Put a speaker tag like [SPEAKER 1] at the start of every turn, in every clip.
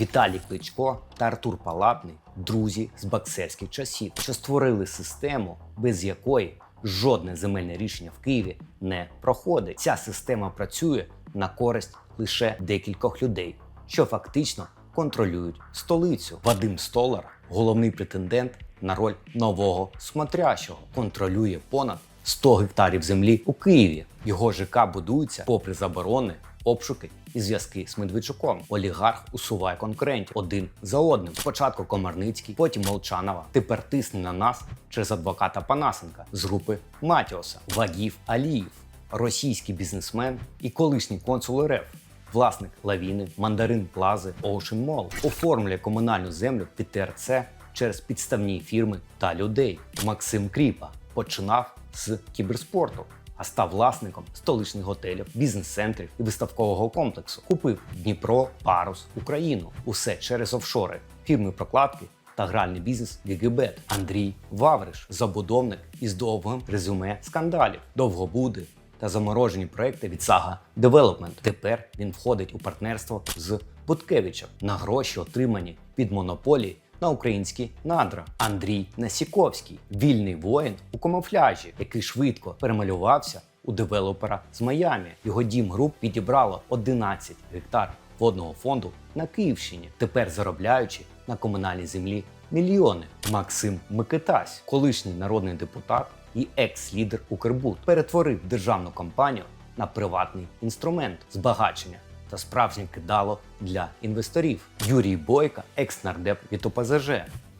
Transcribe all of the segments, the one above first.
[SPEAKER 1] Віталій Кличко та Артур Палатний друзі з боксерських часів, що створили систему, без якої жодне земельне рішення в Києві не проходить. Ця система працює на користь лише декількох людей, що фактично контролюють столицю. Вадим Столар, головний претендент на роль нового смотрящого, контролює понад 100 гектарів землі у Києві. Його ЖК будується попри заборони, обшуки і зв'язки з Медведчуком. Олігарх усуває конкурентів один за одним. Спочатку Комарницький, потім Молчанова. Тепер тисне на нас через адвоката Панасенка з групи Матіоса, Вагів Аліїв, російський бізнесмен і колишній консул РФ. Власник лавіни, мандарин плази Ocean Mall оформлює комунальну землю під ТРЦ через підставні фірми та людей. Максим Кріпа починав з кіберспорту, а став власником столичних готелів, бізнес-центрів і виставкового комплексу. Купив Дніпро, Парус, Україну. Усе через офшори, фірми прокладки та гральний бізнес Гігібет. Андрій Вавриш, забудовник із довгим резюме скандалів, довгобуди та заморожені проекти від Saga Development. Тепер він входить у партнерство з Буткевичем на гроші, отримані від монополії на українські надра. Андрій Насіковський, вільний воїн у камуфляжі, який швидко перемалювався у девелопера з Майамі. Його дім груп підібрало 11 гектар водного фонду на Київщині, тепер заробляючи на комунальній землі мільйони. Максим Микитась, колишній народний депутат і екс-лідер Укрбуд, перетворив державну компанію на приватний інструмент збагачення та справжнє кидало для інвесторів. Юрій Бойка, екс-нардеп від ОПЗЖ,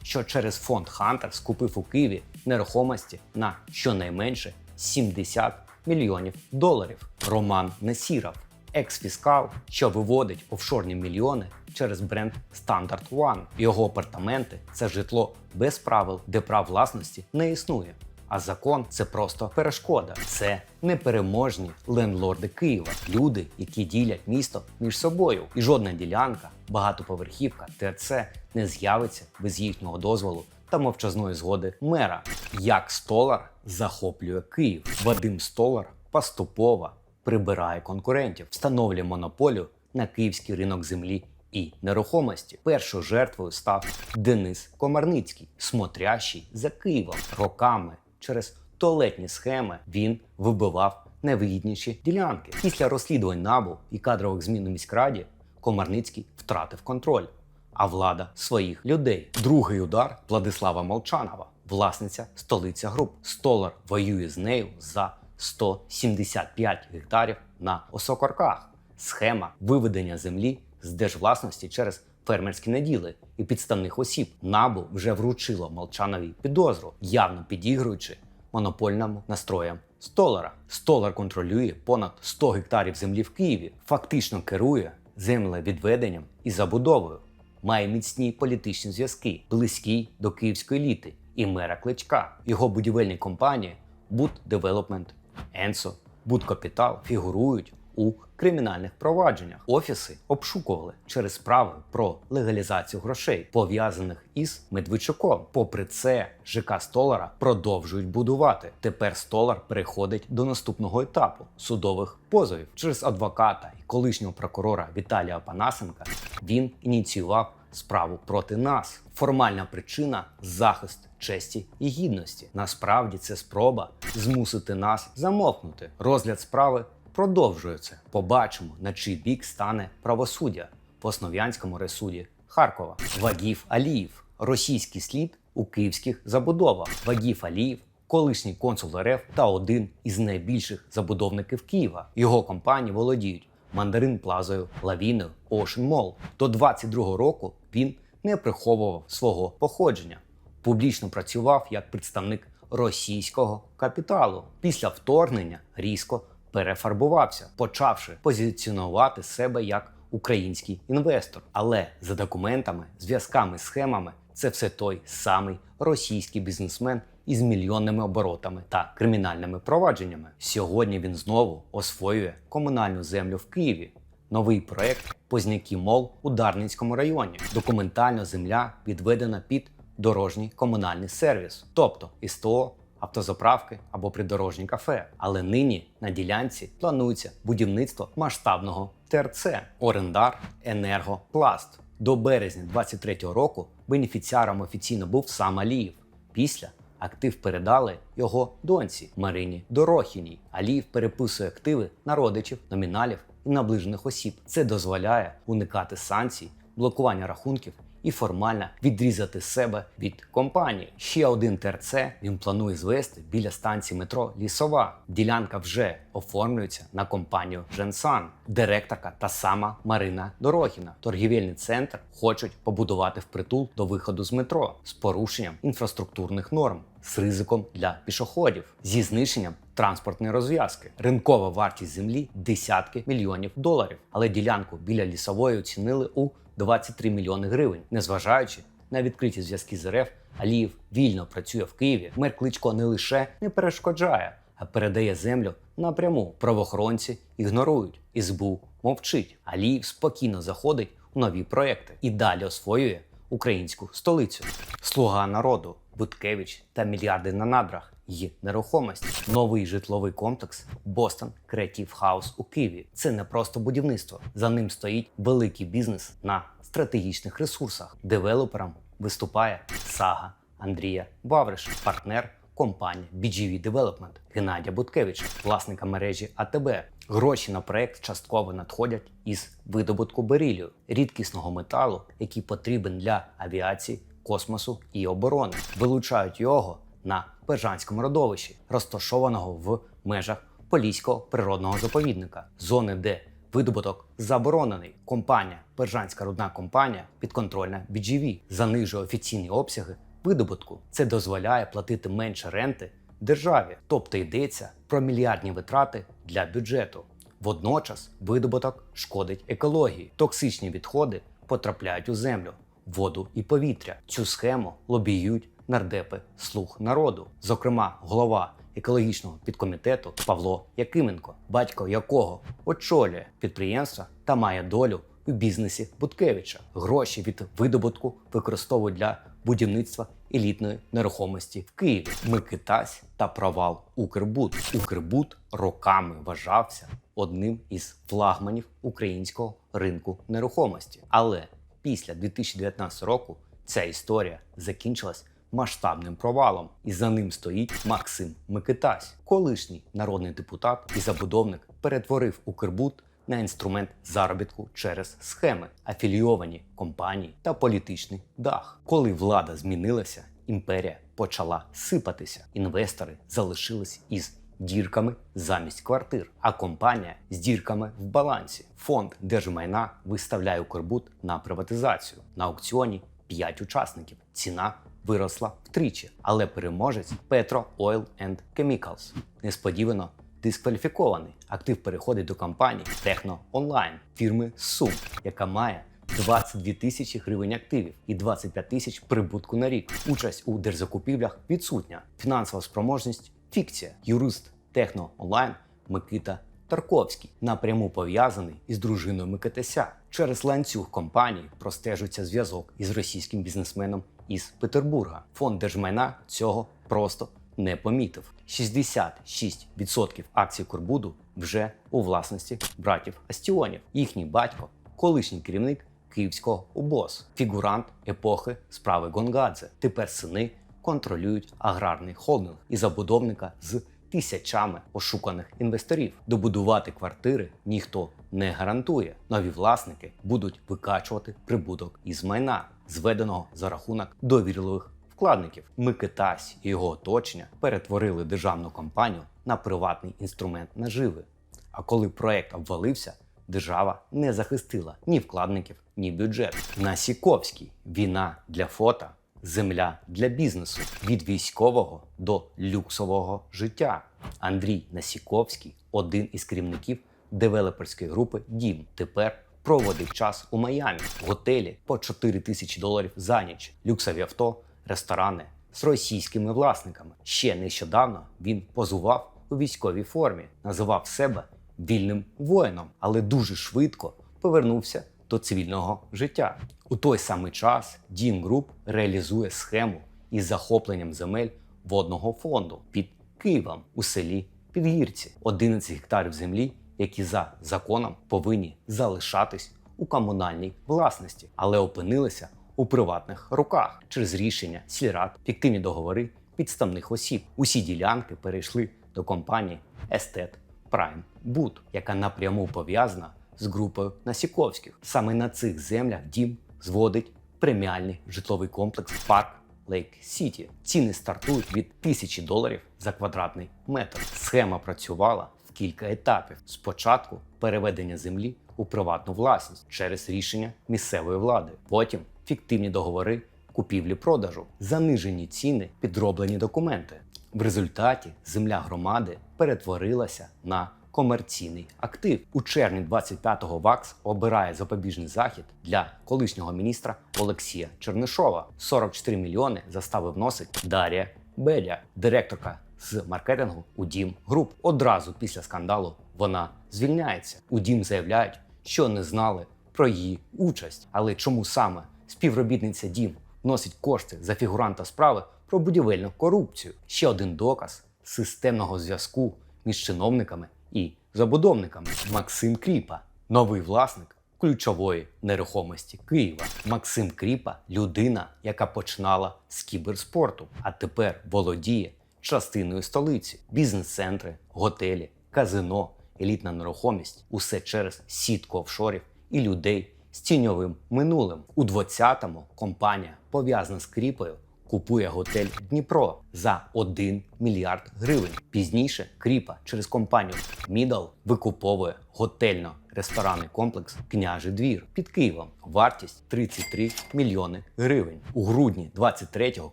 [SPEAKER 1] що через фонд Хантер скупив у Києві нерухомості на щонайменше 70 мільйонів доларів. Роман Несіров, екс-фіскал, що виводить офшорні мільйони через бренд Standard One. Його апартаменти це житло без правил, де прав власності не існує. А закон це просто перешкода. Це непереможні лендлорди Києва, люди, які ділять місто між собою. І жодна ділянка, багатоповерхівка, ТРЦ не з'явиться без їхнього дозволу та мовчазної згоди мера. Як Столар захоплює Київ. Вадим Столар поступово прибирає конкурентів, встановлює монополію на київський ринок землі і нерухомості. Першою жертвою став Денис Комарницький, смотрящий за Києвом роками через туалетні схеми. Він вибивав найвигідніші ділянки. Після розслідувань набу і кадрових змін у міськраді Комарницький втратив контроль, а влада своїх людей. Другий удар Владислава Молчанова, власниця столиця груп. Столар воює з нею за 175 гектарів на осокорках. Схема виведення землі з держвласності через фермерські наділи і підставних осіб. Набу вже вручило Молчановій підозру, явно підігруючи монопольному настроям Столара. Столар контролює понад 100 гектарів землі в Києві, фактично керує землевідведенням і забудовою. Має міцні політичні зв'язки, близький до київської еліти і мера Кличка. Його будівельні компанії Буд Девелопмент, Енсо, Будкапітал фігурують у кримінальних провадженнях. Офіси обшукували через справи про легалізацію грошей, пов'язаних із Медведчуком. Попри це, ЖК Столара продовжують будувати. Тепер Столар переходить до наступного етапу судових позовів через адвоката і колишнього прокурора Віталія Панасенка. Він ініціював справу проти нас. Формальна причина захист честі і гідності. Насправді це спроба змусити нас замовкнути. Розгляд справи продовжується. Побачимо, на чий бік стане правосуддя в Основ'янському райсуді Харкова. Вагів Аліїв, російський слід у київських забудовах. Вагів Аліїв. Колишній консул РФ та один із найбільших забудовників Києва. Його компанії володіють Мандарин Плазою, Лавіною, Ocean Mall. До 22-го року він не приховував свого походження. Публічно працював як представник російського капіталу. Після вторгнення різко перефарбувався, почавши позиціонувати себе як український інвестор. Але за документами, зв'язками, схемами це все той самий російський бізнесмен із мільйонними оборотами та кримінальними провадженнями. Сьогодні він знову освоює комунальну землю в Києві. Новий проект Позняки Мол у Дарницькому районі. Документально земля відведена під дорожній комунальний сервіс, тобто СТО, автозаправки або придорожні кафе. Але нині на ділянці планується будівництво масштабного ТРЦ Орендар Енергопласт. До березня 23-го року бенефіціаром офіційно був сам Аліїв. Після актив передали його доньці Марині Дорохіній. Аліїв переписує активи на родичів, номіналів і наближених осіб. Це дозволяє уникати санкцій, блокування рахунків і формально відрізати себе від компанії. Ще один ТРЦ він планує звести біля станції метро Лісова. Ділянка вже оформлюється на компанію Женсан. Директорка та сама Марина Дорохіна. Торгівельний центр хочуть побудувати впритул до виходу з метро з порушенням інфраструктурних норм. З ризиком для пішоходів зі знищенням транспортної розв'язки. Ринкова вартість землі десятки мільйонів доларів. Але ділянку біля лісової оцінили у 23 мільйони гривень, незважаючи на відкриті зв'язки з РФ, Аліїв вільно працює в Києві. Мер Кличко не лише не перешкоджає, а передає землю напряму. Правоохоронці ігнорують. СБУ мовчить. Аліїв спокійно заходить у нові проекти і далі освоює українську столицю. Слуга народу, Буткевич та мільярди на надрах. Є нерухомість, новий житловий комплекс Бостон Креатив Хаус у Києві. Це не просто будівництво. За ним стоїть великий бізнес на стратегічних ресурсах. Девелопером виступає сага Андрія Бавриш, партнер компанії BGV Development Геннадія Буткевича, власника мережі АТБ. Гроші на проект частково надходять із видобутку берилію, рідкісного металу, який потрібен для авіації, космосу і оборони. Вилучають його на Пержанському родовищі, розташованого в межах Поліського природного заповідника, зони, де видобуток заборонений. Компанія Пержанська рудна компанія підконтрольна BGV занижує офіційні обсяги видобутку. Це дозволяє платити менше ренти державі, тобто йдеться про мільярдні витрати для бюджету. Водночас видобуток шкодить екології, токсичні відходи потрапляють у землю, воду і повітря. Цю схему лобіюють нардепи слуг народу, зокрема, голова екологічного підкомітету Павло Якименко, батько якого очолює підприємства та має долю у бізнесі Буткевича. Гроші від видобутку використовують для будівництва елітної нерухомості в Києві. Микитась та провал Укрбуд. Укрбуд роками вважався одним із флагманів українського ринку нерухомості. Але після 2019 року ця історія закінчилась масштабним провалом, і за ним стоїть Максим Микитась, колишній народний депутат і забудовник, перетворив Укрбуд на інструмент заробітку через схеми, афілійовані компанії та політичний дах. Коли влада змінилася, імперія почала сипатися. Інвестори залишились із дірками замість квартир, а компанія з дірками в балансі. Фонд держмайна виставляє Укрбуд на приватизацію. На аукціоні 5 учасників. Ціна виросла втричі, але переможець Petro Oil and Chemicals несподівано дискваліфікований. Актив переходить до компанії Техно Онлайн фірми Сум, яка має 22 тисячі гривень активів і 25 тисяч прибутку на рік. Участь у держзакупівлях відсутня. Фінансова спроможність фікція. Юрист Техно Онлайн Микита Тарковський напряму пов'язаний із дружиною Микитася. Через ланцюг компаній простежується зв'язок із російським бізнесменом із Петербурга. Фонд держмайна цього просто не помітив. 66% акцій Курбуду вже у власності братів Астіонів. Їхній батько, колишній керівник київського УБОС, фігурант епохи справи Гонгадзе. Тепер сини контролюють аграрний холдинг і забудовника з тисячами ошуканих інвесторів. Добудувати квартири ніхто не гарантує. Нові власники будуть викачувати прибуток із майна, зведеного за рахунок довірливих вкладників. Микитась і його оточення перетворили державну компанію на приватний інструмент наживи. А коли проект обвалився, держава не захистила ні вкладників, ні бюджет. Насіковський війна для фото, земля для бізнесу від військового до люксового життя. Андрій Насіковський, один із керівників девелоперської групи Дім, тепер проводить час у Майамі готелі по 4 тисячі доларів за ніч, люксові авто, ресторани з російськими власниками. Ще нещодавно він позував у військовій формі, називав себе вільним воїном, але дуже швидко повернувся до цивільного життя. У той самий час Дім Груп реалізує схему із захопленням земель водного фонду під Києвом у селі Підгірці. 11 гектарів землі, які за законом повинні залишатись у комунальній власності, але опинилися у приватних руках через рішення сільрад, фіктивні договори підставних осіб. Усі ділянки перейшли до компанії Естет Prime Boot, яка напряму пов'язана з групою Насіковських. Саме на цих землях дім зводить преміальний житловий комплекс Парк Лейк Сіті. Ціни стартують від тисячі доларів за квадратний метр. Схема працювала в кілька етапів. Спочатку переведення землі у приватну власність через рішення місцевої влади. Потім фіктивні договори купівлі-продажу, занижені ціни, підроблені документи. В результаті земля громади перетворилася на комерційний актив. У червні 25-го ВАКС обирає запобіжний захід для колишнього міністра Олексія Чернишова. 44 мільйони застави вносить Дар'я Беля, директорка з маркетингу у Дім Груп. Одразу після скандалу вона звільняється. У Дім заявляють, що не знали про її участь. Але чому саме співробітниця Дім вносить кошти за фігуранта справи про будівельну корупцію? Ще один доказ системного зв'язку між чиновниками і забудовниками. Максим Кріпа, новий власник ключової нерухомості Києва. Максим Кріпа людина, яка починала з кіберспорту, а тепер володіє частиною столиці, бізнес-центри, готелі, казино, елітна нерухомість усе через сітку офшорів і людей з тіньовим минулим. У 20-му компанія, пов'язана з Кріпою, купує готель Дніпро за 1 мільярд гривень. Пізніше Кріпа через компанію Мідал викуповує готельно-ресторанний комплекс Княжий двір під Києвом. Вартість 33 мільйони гривень. У грудні 23-го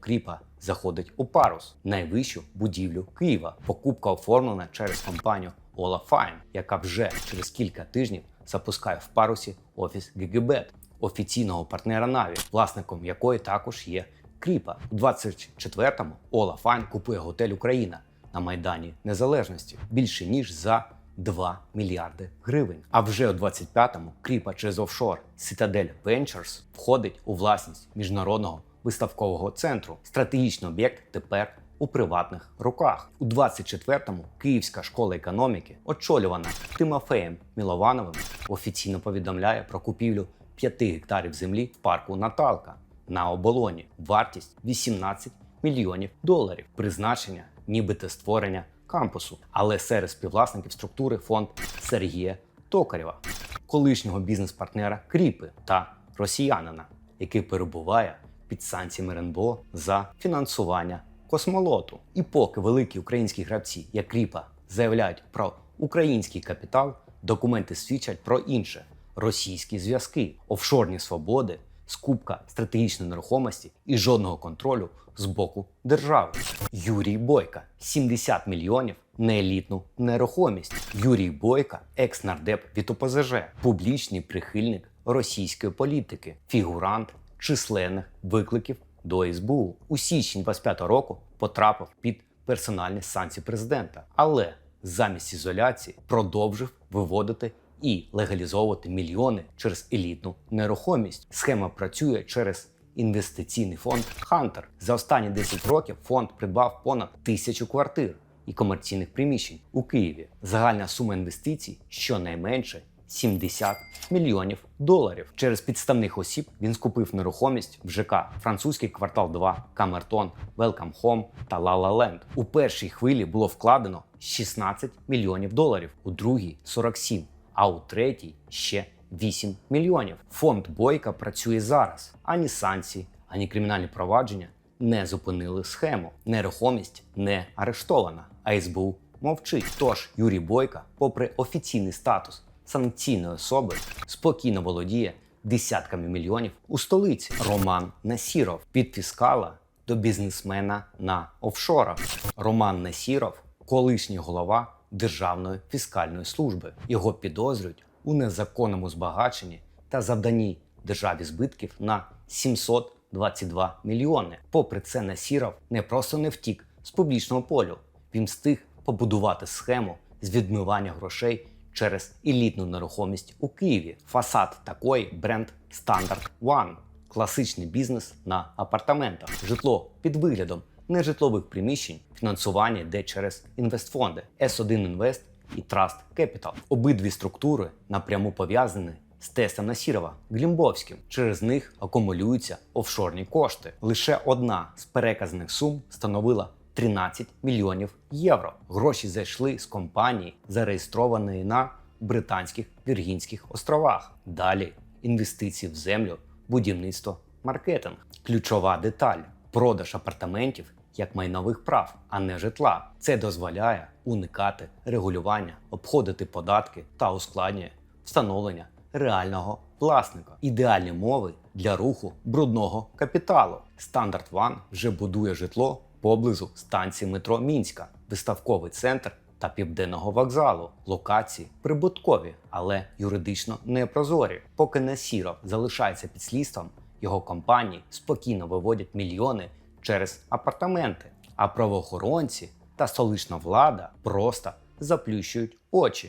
[SPEAKER 1] Кріпа заходить у парус, найвищу будівлю Києва. Покупка оформлена через компанію Ола Файн, яка вже через кілька тижнів запускає в парусі офіс Гігібет, офіційного партнера Наві, власником якої також є Кріпа. У 24-му Ола Файн купує готель Україна на Майдані Незалежності більше ніж за 2 мільярди гривень. А вже у 25-му Кріпа через офшор Citadel Ventures входить у власність міжнародного виставкового центру. Стратегічний об'єкт тепер у приватних руках. У 24-му Київська школа економіки, очолювана Тимофеєм Міловановим, офіційно повідомляє про купівлю 5 гектарів землі в парку Наталка на оболоні. Вартість 18 мільйонів доларів. Призначення, нібито створення кампусу. Але серед співвласників структури фонд Сергія Токарєва, колишнього бізнес-партнера Кріпи та росіянина, який перебуває під санкціями РНБО за фінансування космолоту. І поки великі українські гравці, як Кріпа, заявляють про український капітал, документи свідчать про інше російські зв'язки, офшорні свободи, скупка стратегічної нерухомості і жодного контролю з боку держави. Юрій Бойка 70 мільйонів на елітну нерухомість. Юрій Бойка, екс-нардеп від ОПЗЖ, публічний прихильник російської політики, фігурант численних викликів до СБУ. У січні 25-го року потрапив під персональні санкції президента, але замість ізоляції продовжив виводити і легалізовувати мільйони через елітну нерухомість. Схема працює через інвестиційний фонд Хантер. За останні 10 років фонд придбав понад тисячу квартир і комерційних приміщень у Києві. Загальна сума інвестицій щонайменше 70 мільйонів доларів. Через підставних осіб він скупив нерухомість в ЖК Французький квартал 2, Камертон, Welcome Home та La Land. У першій хвилі було вкладено 16 мільйонів доларів, у другій 47, а у третій ще 8 мільйонів. Фонд Бойка працює зараз. Ані санкції, ані кримінальні провадження не зупинили схему. Нерухомість не арештована, а СБУ мовчить. Тож Юрій Бойка, попри офіційний статус санкційної особи, спокійно володіє десятками мільйонів у столиці. Роман Насіров від фіскала до бізнесмена на офшорах. Роман Насіров, колишній голова Державної фіскальної служби. Його підозрюють у незаконному збагаченні та завданні державі збитків на 722 мільйони. Попри це, Насіров не просто не втік з публічного полю. Він встиг побудувати схему з відмивання грошей через елітну нерухомість у Києві. Фасад такої бренд Standard One. Класичний бізнес на апартаментах, житло під виглядом нежитлових приміщень, фінансування йде через інвестфонди S1 Invest і Trust Capital. Обидві структури напряму пов'язані з тестом Насірова Глімбовським. Через них акумулюються офшорні кошти. Лише одна з переказаних сум становила 13 мільйонів євро. Гроші зайшли з компанії, зареєстрованої на Британських Віргінських островах. Далі інвестиції в землю, будівництво, маркетинг. Ключова деталь продаж апартаментів як майнових прав, а не житла. Це дозволяє уникати регулювання, обходити податки та ускладнює встановлення реального власника. Ідеальні мови для руху брудного капіталу. Стандарт One вже будує житло поблизу станції метро Мінська, виставковий центр та південного вокзалу. Локації прибуткові, але юридично непрозорі. Поки Насіров залишається під слідством, його компанії спокійно виводять мільйони через апартаменти, а правоохоронці та столична влада просто заплющують очі.